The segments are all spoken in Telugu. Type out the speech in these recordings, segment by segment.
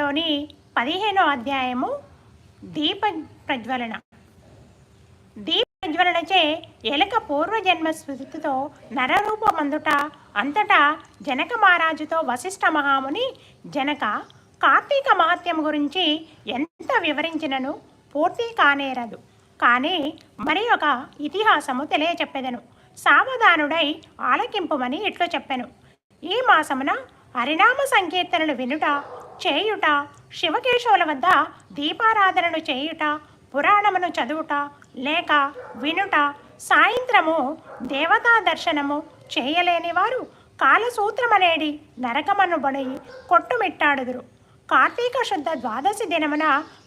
పురాణంలోని పదిహేనో అధ్యాయము దీప ప్రజ్వలన. దీప ప్రజ్వలనచే ఎలక పూర్వజన్మ స్మృతితో నరరూపమందుట అంతటా జనక మహారాజుతో వశిష్ఠ మహాముని జనక కార్తీక మహత్యం గురించి ఎంత వివరించినను పూర్తి కానేరదు కానీ మరి ఒక ఇతిహాసము తెలియచెప్పెదను. సావధానుడై ఆలకింపుమని ఇట్లు చెప్పెను. ఈ మాసమున హరినామ సంకీర్తనలు వినుట చేయుట. శివకేశవుల వద్ద దీపారాధనను చేయుట పురాణమును చదువుట లేక వినుట సాయంత్రము దేవతా దర్శనము చేయలేని వారు కాలసూత్రమనేడి నరకమనుబడి కొట్టుమిట్టాడుదురు. కార్తీక శుద్ధ ద్వాదశి దినమున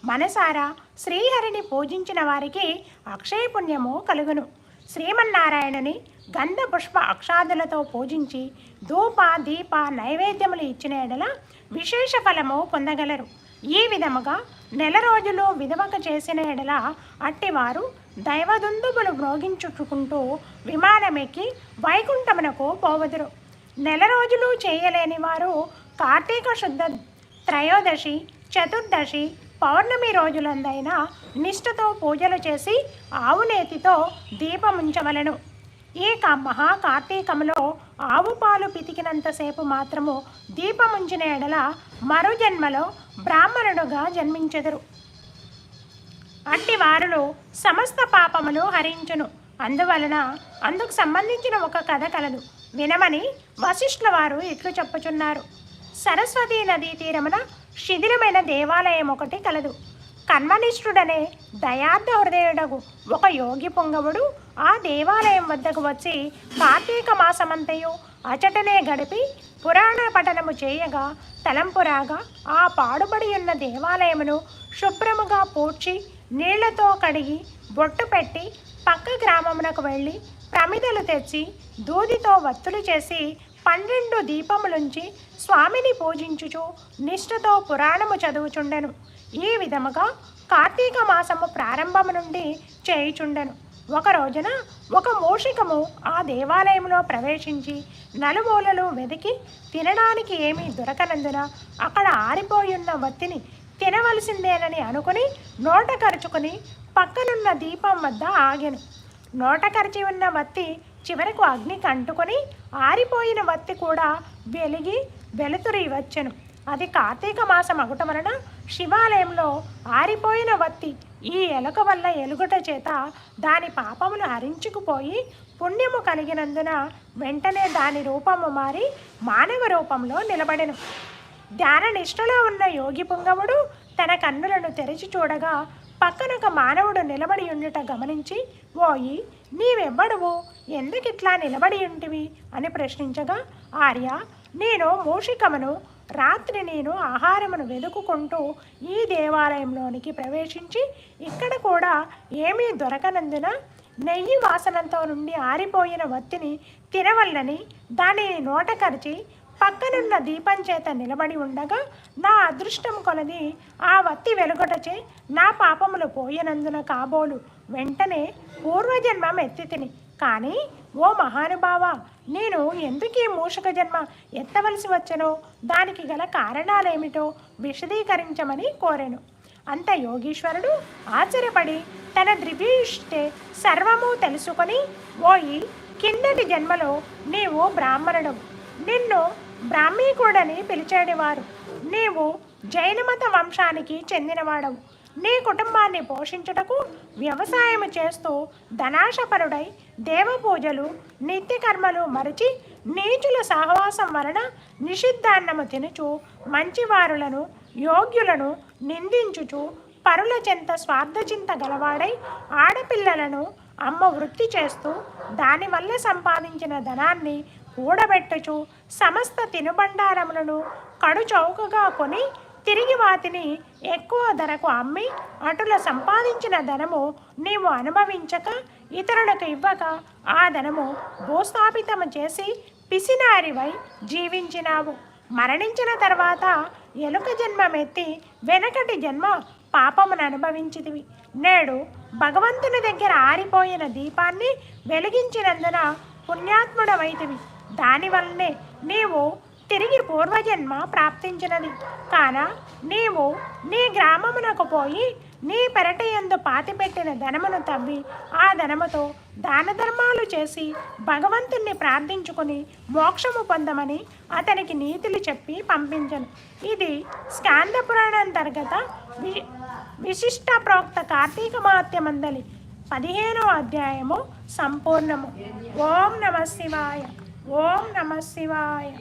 మనసారా శ్రీహరిని పూజించిన వారికి అక్షయ పుణ్యము కలుగును. శ్రీమన్నారాయణుని గంధపుష్ప అక్షాదులతో పూజించి ధూప దీప నైవేద్యములు ఇచ్చిన ఎడల విశేష ఫలము పొందగలరు. ఈ విధముగా నెల రోజులు విధవక చేసిన ఎడల అట్టివారు దైవదుందుబులు మ్రోగించుకుంటూ విమానమెక్కి వైకుంఠమునకు పోవదురు. నెల రోజులు చేయలేని వారు కార్తీక శుద్ధ త్రయోదశి చతుర్దశి పౌర్ణమి రోజులందైన నిష్ఠతో పూజలు చేసి ఆవునేతితో దీపముంచవలను ఈ క- ఆవు పాలు పితికినంతసేపు మాత్రము దీపముంచిన ఎడల మరో జన్మలో బ్రాహ్మణుడుగా జన్మించెదరు. అట్టి వారులు సమస్త పాపములు హరించును. అందువలన అందుకు సంబంధించిన ఒక కథ కలదు వినమని వశిష్ఠుల వారు ఇట్లు చెప్పుచున్నారు. సరస్వతీ నదీ తీరమున శిథిలమైన దేవాలయం ఒకటి కలదు. కన్వనిష్ఠుడనే దయార్థ హృదయుడగు ఒక యోగి పొంగవుడు ఆ దేవాలయం వద్దకు వచ్చి కార్తీక మాసమంతయు అచటనే గడిపి పురాణ పఠనము చేయగా తలంపురాగా ఆ పాడుబడి ఉన్న దేవాలయమును శుభ్రముగా పూడ్చి నీళ్ళతో కడిగి బొట్టు పెట్టి పక్క గ్రామమునకు వెళ్ళి ప్రమిదలు తెచ్చి దూదితో వత్తులు చేసి పన్నెండు దీపములుంచి స్వామిని పూజించుచు నిష్ఠతో పురాణము చదువుచుండెను. ఈ విధముగా కార్తీక మాసము ప్రారంభము నుండి చేయుచుండెను. ఒక రోజున ఒక మూషికము ఆ దేవాలయంలో ప్రవేశించి నలుమూలలు వెతికి తినడానికి ఏమీ దొరకనందున అక్కడ ఆరిపోయున్న వత్తిని తినవలసిందేనని అనుకుని నోట కరుచుకుని పక్కనున్న దీపం వద్ద ఆగెను. నోట కరిచి ఉన్న వత్తి చివరకు అగ్నికి అంటుకొని ఆరిపోయిన వత్తి కూడా వెలిగి వెలుతురి వచ్చెను. అది కార్తీక మాసం అగుట వలన శివాలయంలో ఆరిపోయిన వత్తి ఈ ఎలుక వల్ల ఎలుగుట చేత దాని పాపములు హరించుకుపోయి పుణ్యము కలిగినందున వెంటనే దాని రూపము మారి మానవ రూపంలో నిలబడెను. ధ్యాన నిష్ఠలో ఉన్న యోగి పుంగవుడు తన కన్నులను తెరిచి చూడగా పక్కనొక మానవుడు నిలబడి ఉండుట గమనించి ఓయి నీవెవ్వడువు? ఎందుకిట్లా నిలబడి ఉంటివి? అని ప్రశ్నించగా ఆర్య నేను మూషికమును రాత్రి నేను ఆహారమును వెదుకుంటూ ఈ దేవాలయంలోనికి ప్రవేశించి ఇక్కడ కూడా ఏమీ దొరకనందున నెయ్యి వాసనంతో నుండి ఆరిపోయిన వత్తిని తినవల్లని దానిని నోట కరిచి పక్కనున్న దీపం చేత నిలబడి ఉండగా నా అదృష్టం కొలది ఆ వత్తి వెలుగొటచే నా పాపములు పోయినందున కాబోలు వెంటనే పూర్వజన్మం ఎత్తితిని. కానీ ఓ మహానుభావ నేను ఎందుకు ఈ మూషక జన్మ ఎత్తవలసి వచ్చనో? దానికి గల కారణాలేమిటో విశదీకరించమని కోరాను. అంత యోగీశ్వరుడు ఆశ్చర్యపడి తన ద్రివీష్టే సర్వము తెలుసుకొని ఓయి కిందటి జన్మలో నీవు బ్రాహ్మణుడు నిన్ను బ్రాహ్మీకుడని పిలిచేటివారు నీవు జైనమత వంశానికి చెందినవాడవు. నీ కుటుంబాన్ని పోషించుటకు వ్యవసాయం చేస్తూ ధనాశపరుడై దేవపూజలు నిత్యకర్మలు మరచి నీచుల సహవాసం వలన నిషిద్ధాన్నము తినుచు మంచివారులను యోగ్యులను నిందించుచు పరుల చెంత స్వార్థచింత గలవాడై ఆడపిల్లలను అమ్మ వృత్తి చేస్తూ దానివల్ల సంపాదించిన ధనాన్ని కూడబెట్టుచు సమస్త తినుబండారములను కడు చౌకగా కొని తిరిగి వాటిని ఎక్కువ ధరకు అమ్మి అటుల సంపాదించిన ధనము నీవు అనుభవించక ఇతరులకు ఇవ్వక ఆ ధనము భూస్థాపితము చేసి పిసినారివై జీవించినావు. మరణించిన తర్వాత ఎలుక జన్మమెత్తి వెనకటి జన్మ పాపమును అనుభవించిదివి నేడు భగవంతుని దగ్గర ఆరిపోయిన దీపాన్ని వెలిగించినందున పుణ్యాత్ముడవైతివి దానివల్లనే నీవు తిరిగి పూర్వజన్మ ప్రాప్తించినది. కాన నీవు నీ గ్రామమునకు పోయి నీ పెరటి యందు పాతిపెట్టిన ధనమును తవ్వి ఆ ధనముతో దాన ధర్మాలు చేసి భగవంతుణ్ణి ప్రార్థించుకుని మోక్షము పొందమని అతనికి నీతులు చెప్పి పంపించను. ఇది స్కాంద పురాణాంతర్గత వి విశిష్ట ప్రోక్త కార్తీక మహాత్యమందలి పదిహేనో అధ్యాయము సంపూర్ణము. ఓం నమ శివాయ. ఓం నమ శివాయ.